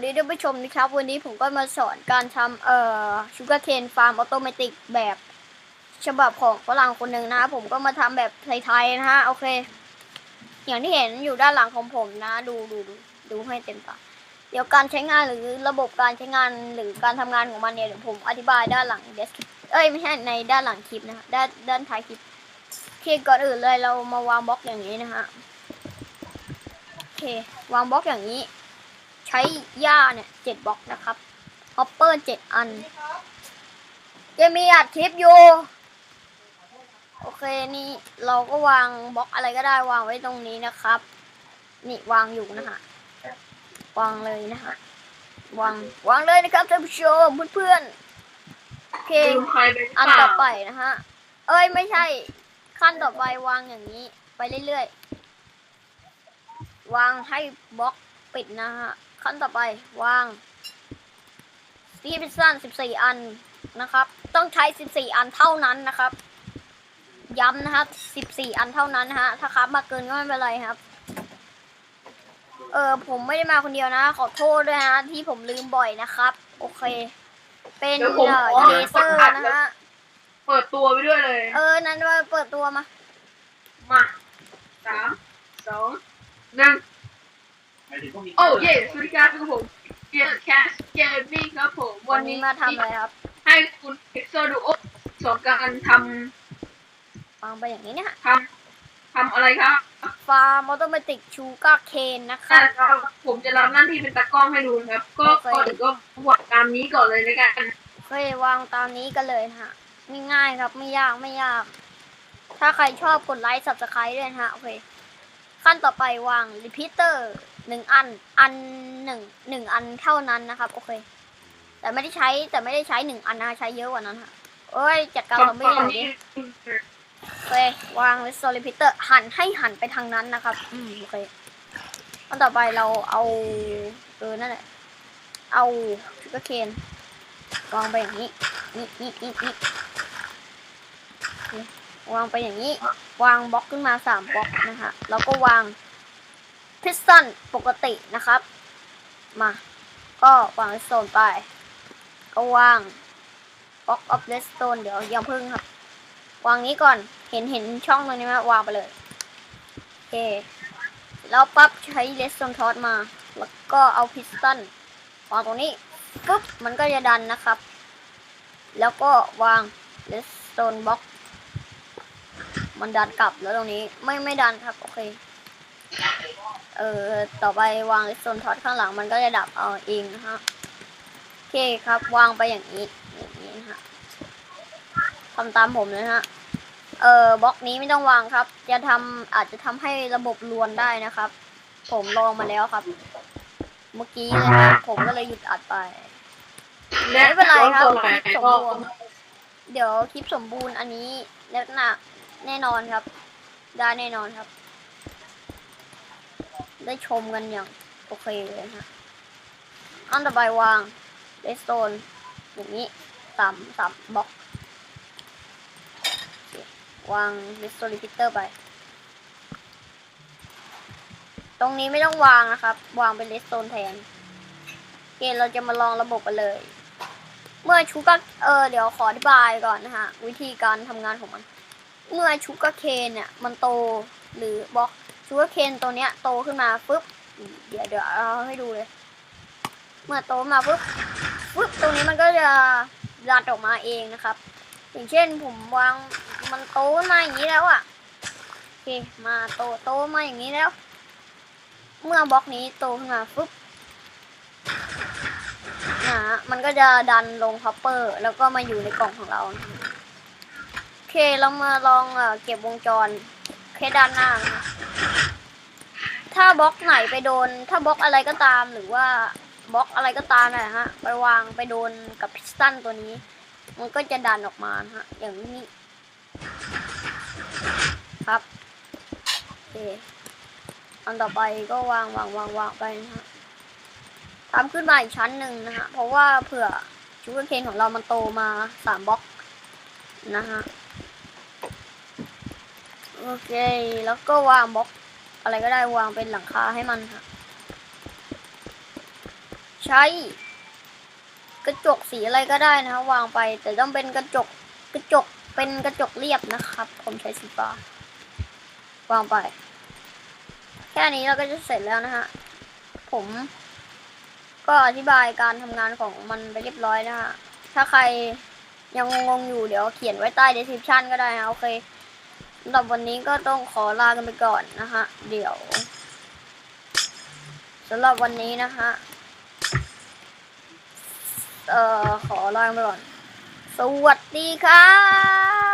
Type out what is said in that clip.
วัสดีท่านผู้ชมนะครับ วันนี้ผมก็มาสอนการทำเอ่อชูการ์เคนฟาร์มออโตเมติกแบบฉบับของฝรั่งคนหนึ่งนะ ผมก็มาทำแบบไทยๆนะฮะโอเค อย่างที่เห็นอยู่ด้านหลังของผมนะ ดูดูดูดูให้เต็มตาเดี๋ยวการใช้งานหรือระบบการใช้งานหรือการทำงานของมันเนี่ยเดี๋ยวผมอธิบายด้านหลังเดสเอ้ยไม่ใช่ในด้านหลังคลิปนะฮะด้านด้านท้ายคลิปเคก่อนอื่นเลยเรามาวางบล็อกอย่างนี้นะฮะโอเควางบล็อกอย่างนี้ ใช้หญ้าเนี่ยเจ็ดบล็อกนะครับฮอปเปอร์เจ็ดอันยังมีอัดคลิปอยู่ โอเคนี่เราก็วางบล็อกอะไรก็ได้วางไว้ตรงนี้นะครับ นี่วางอยู่นะฮะวางเลยนะฮะวางวางเลยนะครับท่านผู้ชมเพื่อนๆโอเคลืมใครไปหรืออันเปต่อล่าไปนะฮะเอ้ยไม่ใช่ขั้นต่อไปวางอย่างนี้ ไปเรื่อยๆ วางให้บล็อกปิดนะฮะ ขั้นต่อไปวางซีพิซซ่า14 อันนะครับ ต้องใช้ 14 อันเท่านั้นนะครับ ย้ำนะครับ 14 อันเท่านั้นนะฮะ ถ้าครับมาเกินก็ไม่เป็นไรครับ เออผมไม่ได้มาคนเดียวนะ ขอโทษด้วยนะที่ผมลืมบ่อยนะครับ โอเค เป็นเดี๋ยวผมเอ่อขอเยเซอร์นะฮะ เปิดตัวไปด้วยเลย เออ นั้นว่าเปิดตัวมา มาสามสองหนึ่ง โอ้เย่สวัสดีครับทุกผมเกียร์แคสเกียร์นี่ครับผม วัวันนนี้นี้มาทำอะไรครับ ให้คุณเอ็กโซดูโอสอนการทวางไปอย่างนี้เนี่ยฮะำทำทำอะไรครับ ฟาร์มออโตเมติกชูการ์เคนนะครัอ่าบครับผมจะรับหน้าที่เป็นตากล้องให้ดูนะครับ ก็โอเคก่อนอื่นก็วางตามนี้ก่อนเลยในการเคยวางตามนี้กันเลยนะฮะง่ายๆครับไม่ยากไม่ยาก ถ้าใครชอบกดไลค์ subscribe ด้วยนะฮะโอเคขั้นต่อไปวางรีพิเตอร์ หนึ่งอัน อันหนึ่งหนึ่งอันเท่านั้นนะครับ โอเค แต่ไม่ได้ใช้แต่ไม่ได้ใช้หนึ่งอันนะใช้เยอะกว่านั้นฮะเอ้ย จัดการซอมบี้หน่อยดิโอเควางโซลิพิเตอร์หันให้หันไปทางนั้นนะครับ อืมโอเคอันต่อไปเราเอาเออนั่นแหละเอาชูกเคนวางไปอย่างนี้นี่นี่นี่นี่นี่วางไปอย่างนี้ วางบล็อกขึ้นมาสามบล็อกนะคะแล้วก็วาง พิสตันปกตินะครับ มา ก็วางเลสโตนไป ก็วางบล็อกออฟเลสโตนเดี๋ยวย่าเพิ่งครับ วางนี้ก่อนเห็นเห็นช่องตรงนี้ไหมวางไปเลยโอเคแล้วปั๊บใช้เลสโตนทอสมา แล้วก็เอาพิสตันวางตรงนี้ปุ๊บมันก็จะดันนะครับ แล้วก็วางเลสโตนบล็อกมันดันกลับแล้วตรงนี้ไม่ไม่ดันครับ โอเค เออต่อไปวางเลสโตนทอสข้างหลังมันก็จะดับเอาเองนะฮะโอเคครับวางไปอย่างนี้อย่างนี้นะฮะทำตามผมเลยนะฮะเออบล็อกนี้ไม่ต้องวางครับ จะทำอาจจะทำให้ระบบรวนได้นะครับ ผมลองมาแล้วครับ เมื่อกี้เลยครับผมก็เลยหยุดอัดไปและไม่เป็นไรครับตัวไหนคลิปสมก็บูรณ์เดี๋ยวคลิปสมบูรณ์อันนี้แน่นาแน่นอนครับ ได้แน่นอนครับ ได้ชมกันอย่างโอเคเลยนะฮะอันต่อไปวางเลสโตนอย่างนี้สามสามบล็อกวาง r e s t o r e repeater ไป ตรงนี้ไม่ต้องวางนะครับ วางเป็น redstone แทนเคเราจะมาลองระบบกันเลย เมื่อชูกาเออเดี๋ยวขออธิบายก่อนนะฮะ วิธีการทำงานของมัน เมื่อชูกาเคนเนี่ยมันโตหรือบล็อกชูกาเคนตัวเนี้ยโตขึ้นมาปุ๊บเดี๋ยวเดี๋ยวเอาให้ดูเลย เมื่อโตมาปุ๊บปุ๊บตรงนี้มันก็จะรัดออกมาเองนะครับ อย่างเช่นผมวางมันโตมาอย่างนี้แล้วอะ่ะโอเคมาโตโตมาอย่างนี้แล้ว เมื่อบล็อกนี้โตขึ้นมาปุ๊บนะฮะมันก็จะดันลงฮอปเปอร์ แล้วก็มาอยู่ในกล่องของเรานะ เค เรามาลองเอเก็บวงจรแค่ด้านหน้านะถ้าบล็อกไหนไปโดน ถ้าบล็อกอะไรก็ตามหรือว่าบล็อกอะไรก็ตามนะฮะ ไปวางไปโดนกับพิสตันตัวนี้ มันก็จะดันออกมานะฮะ อย่างนี้ ครับโอเคอันต่อไปก็วางวางวางวางไปนะฮะทำขึ้นมาอีกชั้นหนึ่งนะฮะ เพราะว่าเผื่อชูการ์เคนของเรามันโตมาสามบล็อกนะฮะ โอเค แล้วก็วางบล็อกอะไรก็ได้วางเป็นหลังคาให้มันค่ะใช้ กระจกสีอะไรก็ได้นะคะวางไป แต่ต้องเป็นกระจกกระจกเป็นกระจกเรียบนะครับ ผมใช้สีฟ้าวางไป แค่นี้เราก็จะเสร็จแล้วนะฮะผม ก็อธิบายการทำงานของมันไปเรียบร้อยนะฮะถ้าใครยังงงอยู่เดี๋ยวเขียนไว้ใต้ description ก็ได้นะโอเค สำหรับวันนี้ก็ต้องขอลากันไปก่อนนะฮะ เดี๋ยวสำหรับวันนี้นะฮะ เอ่อ ขอลาไปก่อน สวัสดีครับ